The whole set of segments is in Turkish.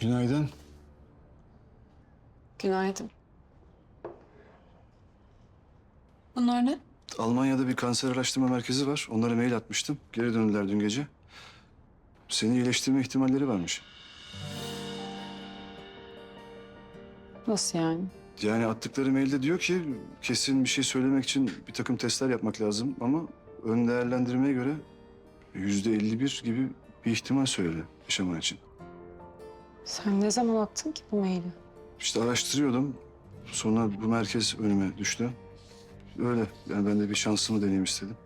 Günaydın. Günaydın. Bunlar ne? Almanya'da bir kanser araştırma merkezi var. Onlara mail atmıştım. Geri döndüler dün gece. Seni iyileştirme ihtimalleri varmış. Nasıl yani? Yani attıkları mailde diyor ki kesin bir şey söylemek için bir takım testler yapmak lazım ama ön değerlendirmeye göre yüzde 51 gibi bir ihtimal söyledi yaşaman için. Sen ne zaman attın ki bu maili? İşte araştırıyordum. Sonra bu merkez önüme düştü. Öyle. Yani ben de bir şansımı deneyeyim istedim.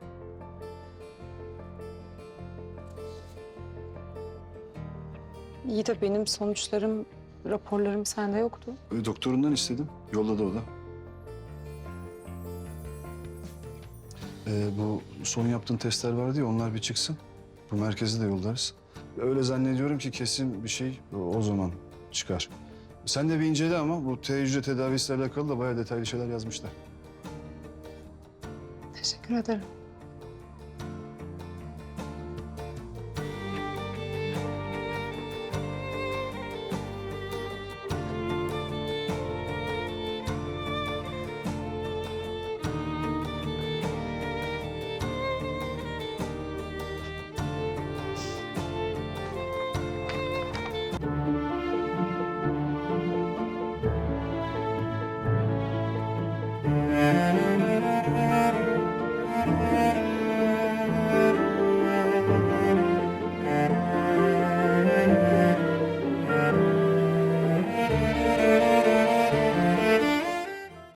İyi de benim sonuçlarım, raporlarım sende yoktu. Öyle doktorundan istedim. Yolladı o da. Ee, bu son yaptığın testler vardı ya onlar bir çıksın. Bu merkezi de yollarız. Öyle zannediyorum ki kesin bir şey o- zaman çıkar. Sen de bir incele ama bu T hücre tedavisiyle alakalı da bayağı detaylı şeyler yazmışlar. Teşekkür ederim.